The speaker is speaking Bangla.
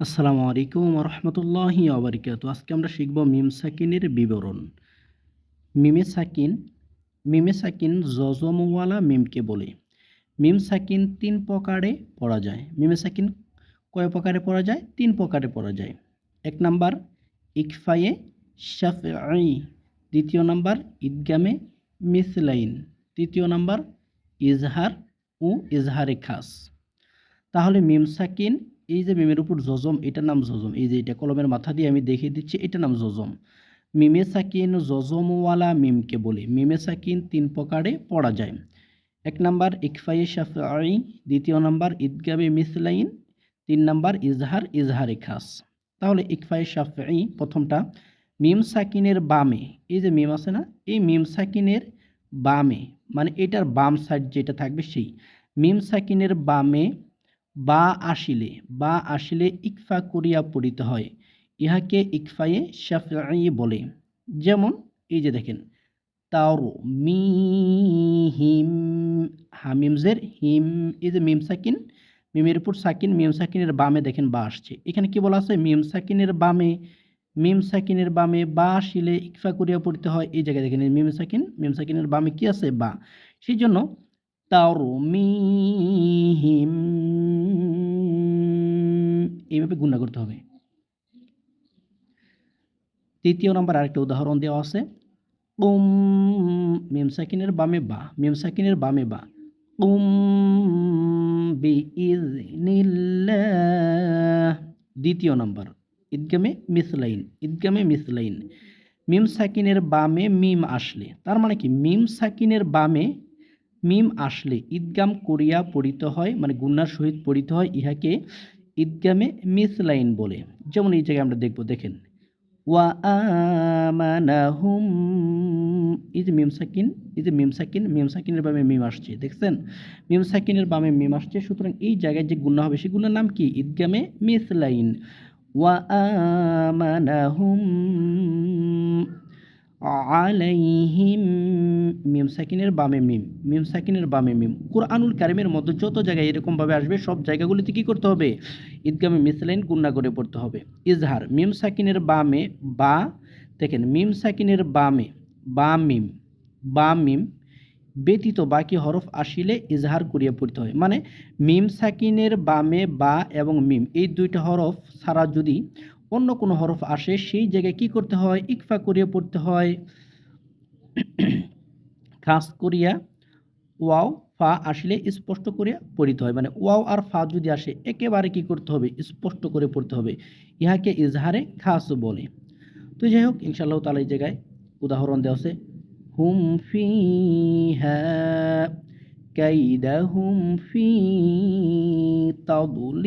আসসালামু আলাইকুম রহমতুল্লাহি আবরিকাত আজকে আমরা শিখব মিম সাকিনের বিবরণ। মিমে সাকিন মিমে সাকিন জজমওয়ালা মিমকে বলে। মিম সাকিন তিন প্রকারে পড়া যায়। মিমে সাকিন কয় প্রকারে পড়া যায়? তিন প্রকারে পড়া যায়। এক নাম্বার, ইকফায়ে শাফি দ্বিতীয় নাম্বার, ঈদগামে মিসলাইন। তৃতীয় নাম্বার, ইজহার ও ইজহারে খাস। তাহলে মিম সাকিন এই যে মিমের উপর জজম, এটার নাম জজম। এই যে এটা কলমের মাথা দিয়ে আমি দেখিয়ে দিচ্ছি, এটার নাম জজম। মিমে সাকিন জজমওয়ালা মিমকে বলে। মিমে সাকিন তিন প্রকারে পড়া যায়। এক নাম্বার ইকফাই শাফি দ্বিতীয় নাম্বার, ঈদগাবে মিসলাইন। তিন নাম্বার, ইজহার, ইজহারে খাস। তাহলে ইকফাই শাফি প্রথমটা। মিম সাকিনের বামে। এই যে মিম আছে না, এই মিম সাকিনের বামে। মানে এটার বাম সাইড যেটা থাকবে সেই। মিম সাকিনের বামে বা আসিলে বা আসিলে ইকফা করিয়া পড়িতে হয়। ইহাকে ইকফায়ে শাফাই বলে। যেমন, এই যে দেখেন তার মি হিম হামিমজের হিম, এই যে মিম সাকিন, মিমের উপর সাকিন, মিম সাকিনের বামে দেখেন বা আসছে। এখানে কি বলা আছে? মিম সাকিনের বামে, মিম সাকিনের বামে বা আসিলে ইকফা করিয়া পড়তে হয়। এই জায়গায় দেখেন, মিম সাকিন, মিম সাকিনের বামে কি আছে? বা। সেই জন্য তার মি এইভাবে গুণা করতে হবে। তৃতীয় নম্বর আরেকটা উদাহরণ দেওয়া আছে। উম, মিম সাকিনের বামে বা, মিম সাকিনের বামে বা। উম দ্বিতীয় নম্বর, ঈদগামে মিসলাইন ঈদগামে মিসলাইন। মিম সাকিনের বামে মিম আসলে, তার মানে কি? মিম সাকিনের বামে মিম আসলে, ঈদগাম করিয়া পড়িতে হয় মানে গুন্নার সহিত পড়িতে হয়, ইহাকে ঈদগামে মিসলাইন বলে। যেমন এই জায়গায় আমরা দেখব, দেখেন। ওয়া আমানাহুম। ইজ মিম সাকিন ইজ মিম সাকিন, মিম সাকিনের বামে মিম আসছে, দেখছেন? মিম সাকিনের বামে মিম আসছে, সুতরাং এই জায়গায় যে গুণা হবে সেই গুণার নাম কি? ঈদগামে মিসলাইন ওয়া আমানাহুম। আলাইহিম মিম, সাকিনের বামে মিম মিম, সাকিনের বামে মিম। কোরআনুল কারিমের মধ্যে যত জায়গায় এরকমভাবে আসবে, সব জায়গাগুলিতে কী করতে হবে? ঈদগামে মিসলাইন গুন্না করে পড়তে হবে। ইজহার, মিম, সাকিনের বামে বা, দেখেন, মিম, সাকিনের বামে বা মিম বা মিম ব্যতীত বাকি হরফ আসিলে ইজহার করিয়া পড়তে হয়। মানে মিম, সাকিনের বামে বা এবং মিম, এই দুইটা হরফ ছাড়া যদি অন্য কোনো হরফ আসে, সেই জায়গায় কি করতে হয়? ইকফা করিয়া পড়তে হয়। খাস করিয়া ওয়াও, ফা আসলে স্পষ্ট করে পড়িতে হয়। মানে ওয়াও আর ফা যদি আসে, একেবারে কি করতে হবে? স্পষ্ট করে পড়তে হবে। ইহাকে ইজহারে খাস বলে। তো যাই হোক ইনশাল্লাহ তালা এই জায়গায় উদাহরণ দেওয়া আছে। হুম ফি হুম ফি তাদলিল।